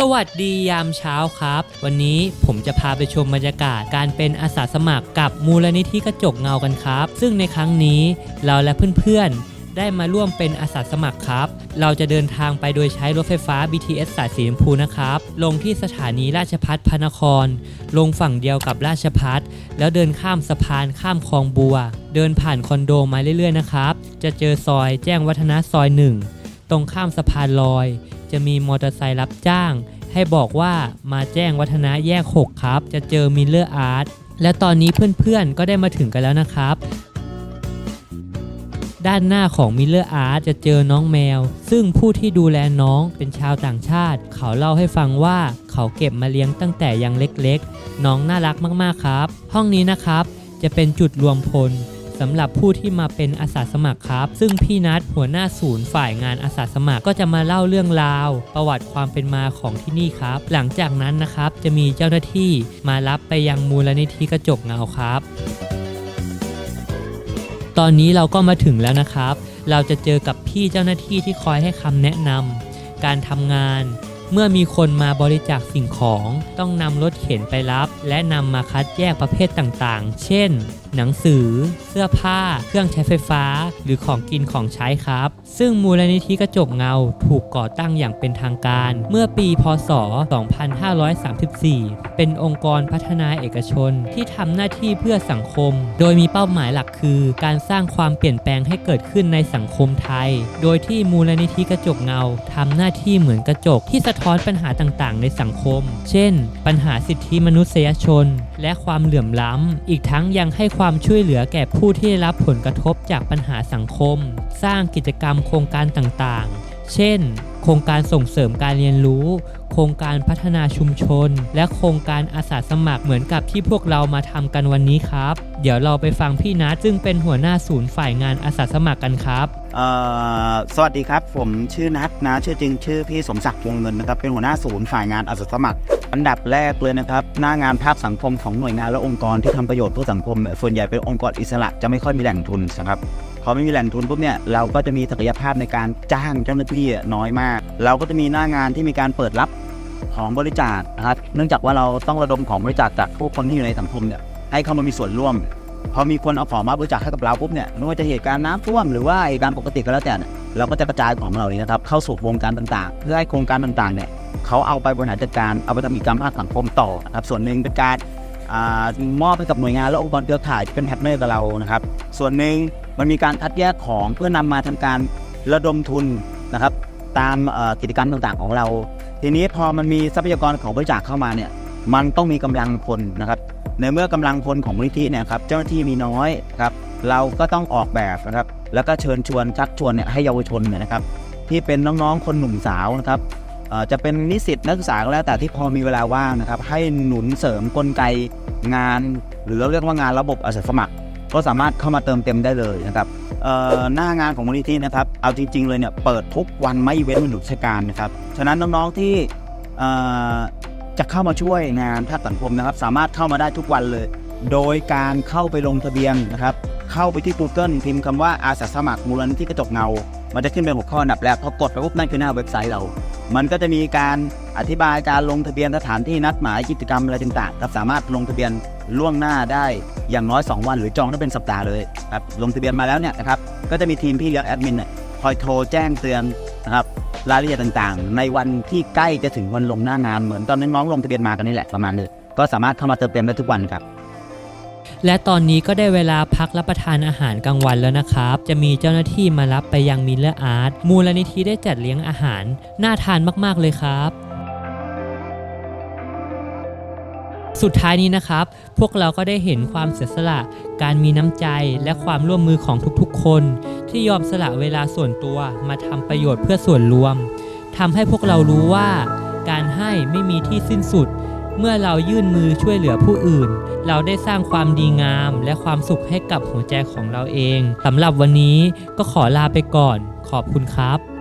สวัสดียามเช้าครับ วันนี้ผมจะพาไปชมบรรยากาศการเป็นอาสาสมัครกับมูลนิธิกระจกเงากันครับ ซึ่งในครั้งนี้เราและเพื่อนๆ ได้มาร่วมเป็นอาสาสมัครครับ เราจะเดินทางไปโดยใช้รถไฟฟ้า BTS สายสีชมพูนะครับ ลงที่สถานีราชพัฒพระนคร ลงฝั่งเดียวกับราชพัฒแล้วเดินข้ามสะพานข้ามคลองบัว เดินผ่านคอนโดมาเรื่อยๆนะครับ จะเจอซอยแจ้งวัฒนะซอยหนึ่ง ตรงข้ามสะพานลอย จะมีมอเตอร์ไซค์รับจ้าง ให้บอกว่ามาแจ้งวัฒนะแยก 6 ครับ จะเจอมิลเลอร์อาร์ตและตอนนี้เพื่อนๆก็ได้มาถึงกันแล้วนะครับ ด้านหน้าของมิลเลอร์อาร์ตจะเจอน้องแมว ซึ่งผู้ที่ดูแลน้องเป็นชาวต่างชาติ เขาเล่าให้ฟังว่าเขาเก็บมาเลี้ยงตั้งแต่ยังเล็กๆ น้องน่ารักมากๆครับ ห้องนี้นะครับจะเป็นจุดรวมพล สำหรับผู้ที่มาเป็นอาสาสมัครครับ ซึ่งพี่นัทหัวหน้าศูนย์ฝ่ายงานอาสาสมัครก็จะมาเล่าเรื่องราว ประวัติความเป็นมาของที่นี่ครับ หลังจากนั้นนะครับจะมีเจ้าหน้าที่มารับไปยังมูลนิธิกระจกเงาครับ ตอนนี้เราก็มาถึงแล้วนะครับ เราจะเจอกับพี่เจ้าหน้าที่ที่คอยให้คำแนะนำการทำงานเมื่อมีคนมาบริจาคสิ่งของ ต้องนำรถเข็นไปรับ และนำมาคัดแยกประเภทต่างๆ เช่น หนังสือ เสื้อผ้า เครื่องใช้ไฟฟ้า หรือของกินของใช้ครับ ซึ่งมูลนิธิกระจกเงาถูกก่อตั้งอย่างเป็นทางการ เมื่อปีพศ 2534 เป็นองค์กรพัฒนาเอกชนที่ทำหน้าที่เพื่อสังคม โดยมีเป้าหมายหลักคือ การสร้างความเปลี่ยนแปลงให้เกิดขึ้นในสังคมไทย โดยที่มูลนิธิกระจกเงาทำหน้าที่เหมือนกระจกที่สะท้อนปัญหาต่างๆ ในสังคม เช่น ปัญหาสิทธิมนุษยชน และความเหลื่อมล้ำ อีกทั้งยังให้ความความช่วยเหลือแก่ผู้ที่ได้รับผลกระทบจากปัญหาสังคม สร้างกิจกรรมโครงการต่างๆ เช่น โครงการส่งเสริมการเรียนรู้ โครงการพัฒนาชุมชน และโครงการอาสาสมัครเหมือนกับที่พวกเรามาทำกันวันนี้ครับ เดี๋ยวเราไปฟังพี่นัทซึ่งเป็นหัวหน้าศูนย์ฝ่ายงานอาสาสมัครกันครับ สวัสดีครับ ผมชื่อนัทนะชื่อจริงชื่อพี่สมศักดิ์วงเงินนะครับ เป็นหัวหน้าศูนย์ฝ่ายงานอาสาสมัคร อันดับแรกเลยนะครับ หน้างานภาพสังคมของหน่วยงานและองค์กรที่ทำประโยชน์เพื่อสังคม ส่วนใหญ่เป็นองค์กรอิสระจะไม่ค่อยมีแหล่งทุนนะครับพอไม่มีแหล่งทุนปุ๊บเนี่ยเราก็จะมีศักยภาพในการจ้างเจ้าหน้าที่น้อยมาก เราก็จะมีหน้างานที่มีการเปิดรับของบริจาคนะครับ เนื่องจากว่าเราต้องระดมของบริจาคจากผู้คนที่อยู่ในสังคมเนี่ยให้เข้ามามีส่วนร่วม พอมีคนเอาของมาบริจาคให้กับเราปุ๊บเนี่ยไม่ว่าจะเหตุการณ์น้ำท่วมหรือว่าเหตุการณ์ปกติก็แล้วแต่เนี่ยเราก็จะกระจายของเรานี้นะครับเข้าสู่โครงการต่างๆ เพื่อให้โครงการต่างๆเนี่ยเขาเอาไปบริหารจัดการเอาไปทำกิจกรรมภาคสังคมต่อนะครับส่วนหนึ่งเป็นการอมอบให้กับหน่วยงานและองค์กรเครือข่ายที่เป็นแพทเนอร์กับเรานะครับส่วนหนึ่งมันมีการคัดแยกของเพื่อนำมาทำการระดมทุนนะครับตามกิจกรรมต่างๆของเรา ทีนี้พอมันมีทรัพยากรของบริจาคเข้ามาเนี่ยมันต้องมีกำลังคนนะครับ ในเมื่อกำลังพลของมูลนิธิเนี่ยครับเจ้าหน้าที่มีน้อยครับเราก็ต้องออกแบบนะครับแล้วก็เชิญชวนชักชวนเนี่ยให้เยาวชนเนี่ยนะครับที่เป็นน้องๆคนหนุ่มสาวนะครับจะเป็นนิสิตนักศึกษาก็แล้วแต่ที่พอมีเวลาว่างนะครับให้หนุนเสริมกลไกงาน หรือเราเรียกว่างานระบบอาสาสมัคร ก็สามารถเข้ามาเติมเต็มได้เลยนะครับหน้างานของมูลนิธินะครับเอาจริง ๆ เลยเนี่ยเปิดทุกวันไม่เว้นวันหยุดราชการนะครับฉะนั้นน้องๆที่ จะเข้ามาช่วยงานภาคสังคมนะครับ สามารถเข้ามาได้ทุกวันเลย โดยการเข้าไปลงทะเบียนนะครับ เข้าไปที่ Google พิมพ์คำว่าอาสาสมัครมูลนิธิกระจกเงา มันจะขึ้นเป็นหัวข้ออันดับแรกพอกดไปปุ๊บนั่นคือหน้าเว็บไซต์เรา มันก็จะมีการอธิบายการลงทะเบียนสถานที่นัดหมายกิจกรรมอะไรต่างๆครับสามารถลงทะเบียนล่วงหน้าได้อย่างน้อย 2 วันหรือจองได้เป็นสัปดาห์เลยครับลงทะเบียนมาแล้วเนี่ยนะครับก็จะมีทีมพี่เลี้ยงแอดมินเนี่ยคอยโทรแจ้งเตือนนะครับ รายละเอียดต่างๆ ในวันที่ใกล้จะถึงวันลงหน้างานเหมือนตอนน้องๆลงทะเบียนมากันนี่แหละประมาณนี้ก็สามารถเข้ามาเติมเต็มได้ทุกวันครับ และตอนนี้ก็ได้เวลาพักรับประทานอาหารกลางวันแล้วนะครับ จะมีเจ้าหน้าที่มารับไปยังมิลเลอร์อาร์ตมูลนิธิได้จัดเลี้ยงอาหาร น่าทานมากๆเลยครับสุดท้ายนี้นะครับ พวกเราก็ได้เห็นความเสียสละ การมีน้ำใจ และความร่วมมือของทุกๆ คน ที่ยอมสละเวลาส่วนตัวมาทำประโยชน์เพื่อส่วนรวมทำให้พวกเรารู้ว่า การให้ไม่มีที่สิ้นสุด เมื่อเรายื่นมือช่วยเหลือผู้อื่น เราได้สร้างความดีงามและความสุขให้กับหัวใจของเราเองสำหรับวันนี้ก็ขอลาไปก่อน ขอบคุณครับ